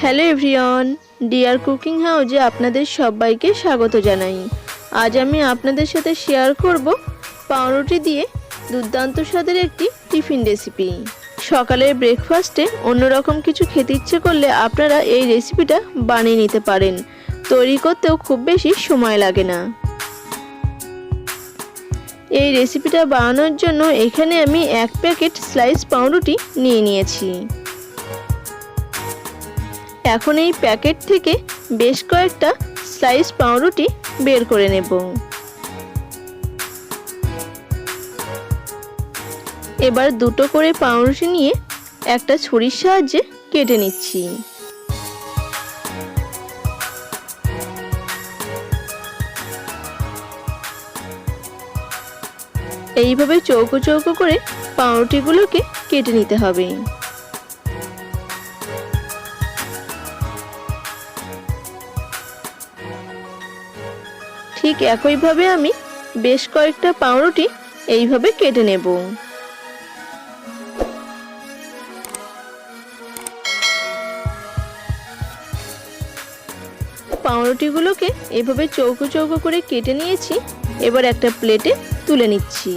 Hello everyone, deer cooking হাউজে আপনাদের সবাইকে স্বাগত জানাই। আজ আমি আপনাদের সাথে শেয়ার করব পাউরুটি দিয়ে দুর্দান্ত স্বাদের একটি টিফিন রেসিপি। সকালের ব্রেকফাস্টে অন্যরকম কিছু খেতে ইচ্ছে করলে আপনারা এই রেসিপিটা বানিয়ে নিতে পারেন। তৈরি করতেও খুব বেশি সময় লাগে না। এই রেসিপিটা বানানোর জন্য এখানে আমি এক প্যাকেট স্লাইস পাউরুটি নিয়ে নিয়েছি। এখন এই প্যাকেট থেকে বেশ কয়েকটা স্লাইস পাউরুটি বের করে নেব। এবার দুটো করে পাউরুটি নিয়ে একটা ছুরির সাহায্যে কেটে নিচ্ছি। এইভাবে চৌকো চৌকো করে পাউরুটিগুলোকে কেটে নিতে হবে। ঠিক একইভাবে আমি বেশ কয়েকটা পাউরুটি এইভাবে কেটে নেব। পাউরুটিগুলোকে এভাবে চৌকো চৌকো করে কেটে নিয়েছি। এবার একটা প্লেটে তুলে নিচ্ছি।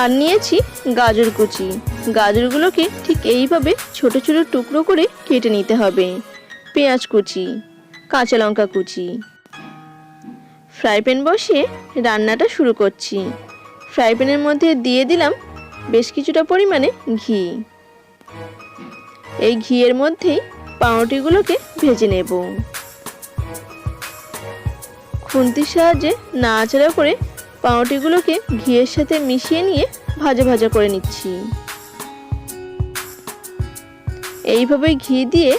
আর নিয়েছি গাজর কুচি। গাজরগুলোকে ঠিক এইভাবে ছোট ছোট টুকরো করে কেটে নিতে হবে। পেঁয়াজ কুচি, কাঁচা লঙ্কা কুচি। ফ্রাই প্যান বসিয়ে রান্নাটা শুরু করছি। ফ্রাই প্যানের মধ্যে দিয়ে দিলাম বেশ কিছুটা পরিমাণে ঘি। এই ঘিয়ের মধ্যেই পাউরুটিগুলোকে ভেজে নেব। খুন্তির সাহায্যে নাড়াচাড়া করে পাউরুটিগুলোকে ঘিয়ের সাথে মিশিয়ে নিয়ে ভাজা ভাজা করে নিচ্ছি। এইভাবে ঘি দিয়ে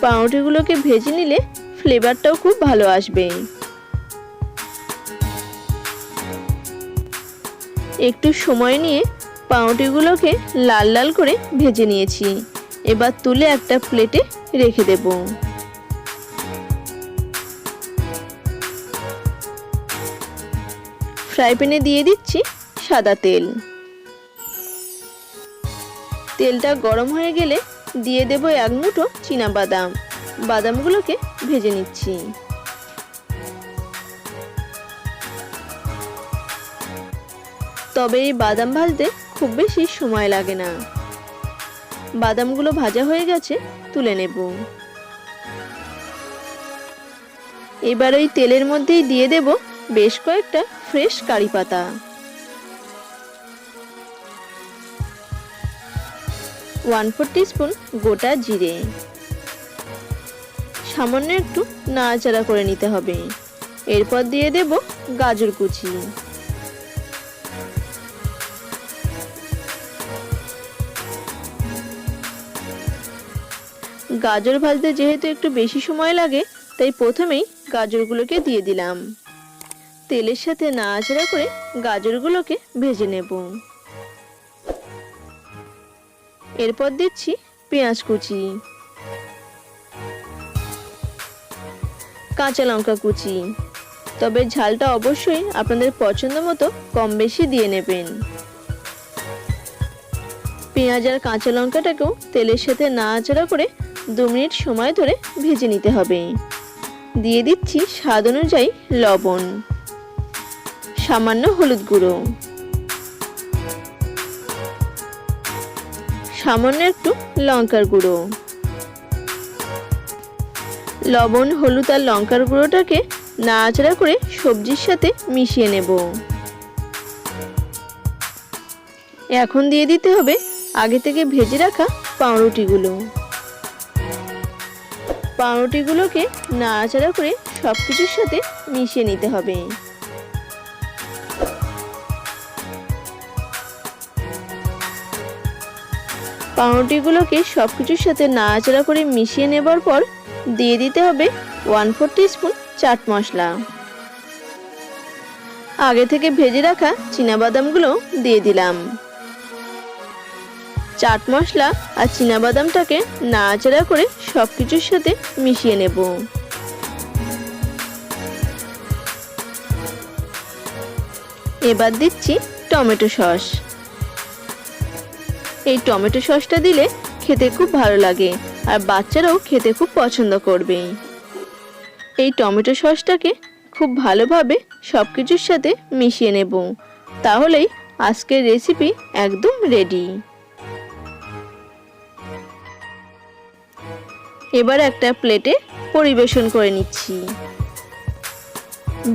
পাউরুটিগুলোকে ভেজে নিলে ফ্লেভারটাও খুব ভালো আসবে। একটু সময় নিয়ে পাউরুটিগুলোকে লাল লাল করে ভেজে নিয়েছি। এবার তুলে একটা প্লেটে রেখে দেব। ফ্রাই প্যানে দিয়ে দিচ্ছি সাদা তেল। তেলটা গরম হয়ে গেলে দিয়ে দেব এক মুঠো বাদাম বাদামগুলোকে ভেজে নিচ্ছি। তবে এই বাদাম ভাজতে খুব বেশি সময় লাগে না। বাদামগুলো ভাজা হয়ে গেছে, তুলে নেব। এবার ওই তেলের মধ্যেই দিয়ে দেব বেশ কয়েকটা ফ্রেশ কারি পাতা। ওয়ান ফোর স্পুন গোটা জিরে। সামান্য একটু নাড়াচাড়া করে নিতে হবে। এরপর দিয়ে দেব গাজর কুচি। গাজর ভাজতে যেহেতু একটু বেশি সময় লাগে, তাই প্রথমেই গাজরগুলোকে দিয়ে দিলাম। তেলের সাথে নাড়াচাড়া করে গাজরগুলোকে ভেজে নেব। এরপর দিচ্ছি পেঁয়াজ কুচি, কাঁচা লঙ্কা কুচি। তবে ঝালটা অবশ্যই আপনাদের পছন্দ মতো কম বেশি দিয়ে নেবেন। পেঁয়াজ আর কাঁচা লঙ্কাটাকেও তেলের সাথে নাড়াচাড়া করে দু মিনিট সময় ধরে ভেজে নিতে হবে। দিয়ে দিচ্ছি স্বাদ অনুযায়ী লবণ। সামান্য হলুদ গুঁড়ো। সামান্য একটু লঙ্কার গুঁড়ো। লবণ, হলুদ আর লঙ্কার গুঁড়োটাকে নাড়াচাড়া করে সবজির সাথে মিশিয়ে নেব। এখন দিয়ে দিতে হবে আগে থেকে ভেজে রাখা পাউরুটিগুলো। পাউরুটিগুলোকে নাড়াচাড়া করে সব কিছুর সাথে মিশিয়ে নিতে হবে। পাউরুটিগুলোকে সব কিছুর সাথে নাড়াচাড়া করে মিশিয়ে নেবার পর দিয়ে দিতে হবে one four spoon chaat masala. আগে থেকে ভেজে রাখা বাদামগুলো দিয়ে দিলাম। চাট মশলা আর বাদামটাকে নাড়াচাড়া করে সব কিছুর সাথে মিশিয়ে নেব। এবার দিচ্ছি টমেটো সস। এই টমেটো সসটা দিলে খেতে খুব ভালো লাগে, আর বাচ্চারাও খেতে খুব পছন্দ করবে। এই টমেটো সসটাকে খুব ভালোভাবে সব কিছুর সাথে মিশিয়ে নেব। তাহলেই আজকের রেসিপি একদম রেডি এবার একটা প্লেটে পরিবেশন করে নিচ্ছি।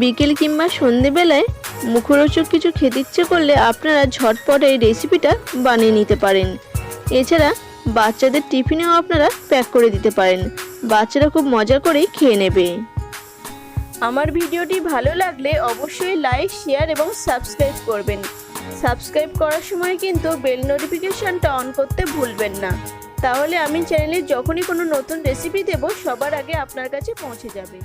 বিকেল কিংবা সন্ধেবেলায় মুখরোচক কিছু খেতে ইচ্ছে করলে আপনারা ঝটপট এই রেসিপিটা বানিয়ে নিতে পারেন। এছাড়া বাচ্চাদের টিফিনেও আপনারা প্যাক করে দিতে পারেন। বাচ্চারা খুব মজা করেই খেয়ে নেবে। আমার ভিডিওটি ভালো লাগলে অবশ্যই লাইক শেয়ার এবং সাবস্ক্রাইব করবেন। সাবস্ক্রাইব করার সময় কিন্তু বেল নোটিফিকেশনটা অন করতে ভুলবেন না। তাহলে আমি চ্যানেলে যখনই কোনো নতুন রেসিপি দেব, সবার আগে আপনার কাছে পৌঁছে যাবে।